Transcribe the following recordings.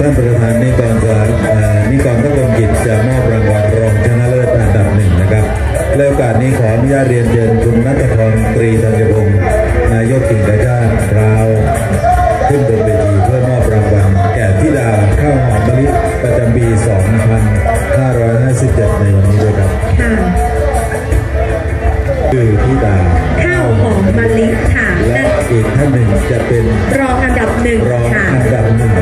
ท่านประธานนิกรจะนิกรทัพลกิจจะมอบรางวัลรองชนะเลิศอันดับหนึ่งนะครับและโอกาสนี้ขออนุญาตเรียนเชิญคุณนัทพรตรีธัญพงศ์นายกกิ่งกระจ้างกราวขึ้นบนเวทีเพื่อมอบรางวัลแก่ธิดาข้าวหอมมะลิประจำปี 2557 ในวันนี้ด้วยครับค่ะคือธิดาข้าวหอมมะลิค่ะและอีกท่านหนึ่งจะเป็นรองอันดับหนึ่งรองอันดับหนึ่ง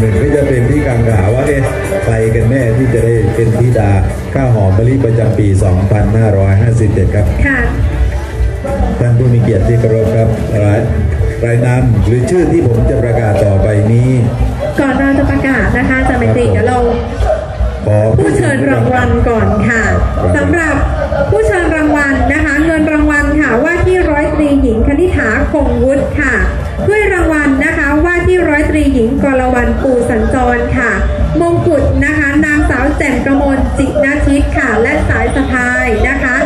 หนึ่งก็จะเป็นที่กังขาว่าเอ๊ะใครกันแน่ที่จะได้เป็นธิดาข้าวหอมมะลิประจำปี 2557 ครับ ค่ะท่านผู้มีเกียรติที่เคารพครับรายรายนามหรือชื่อที่ผมจะประกาศต่อไปนี้ ก่อนเราจะประกาศนะคะอาจารย์ไมตรีเดี๋ยวเราขอผู้เชิญรางวัลก่อนค่ะสำหรับผู้เชิญรางวัลนะคะ เงินรางวัลค่ะว่าที่ร้อยตรีหญิงคณิษฐาคงวุฒิค่ะถ้วยรางวัล แจ่มกมลจินาทิพย์ค่ะ และสายสะพายนะคะ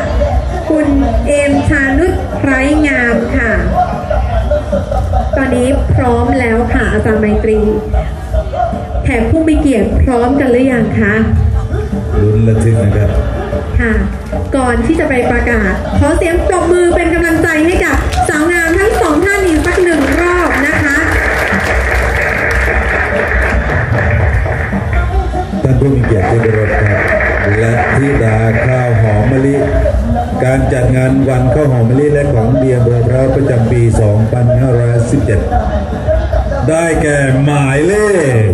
คุณเอมชานุชไพรงามค่ะ ตอนนี้พร้อมแล้วค่ะอาจารย์ไมตรีแถมผู้มีเกียรติพร้อมกันหรือยังคะลุ้นระทึกนะครับ ค่ะ ก่อนที่จะไปประกาศ ขอเสียงปรบมือเป็นกำลังใจให้กับ การจัดงานวันข้าวหอมมะลิและของเบียร์เบอร์พระประจำปี 2517 ได้แก่หมายเลข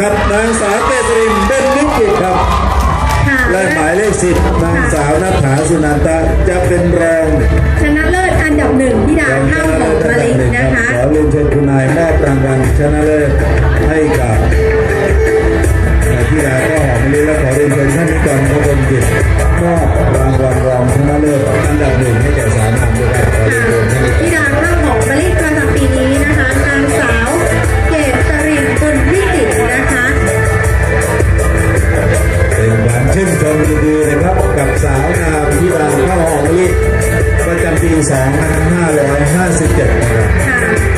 ครับนางสาวเตตริเบนนิกิตครับ และหมายเลขสิบนางสาวนัฐาสุนันตาจะเป็นแรงชนะ อันดับหนึ่งที่ดาข้าวหอมมะลินะคะขอเรียนเชิญคุณนายแม่กลางกัลชนะเลิศให้กับพี่ดาข้าวหอมมะลิและขอเรียนเชิญท่านกรพลกิจมอบรางวัลรองชนะเลิศอันดับหนึ่งให้แก่สา 2557นะครับ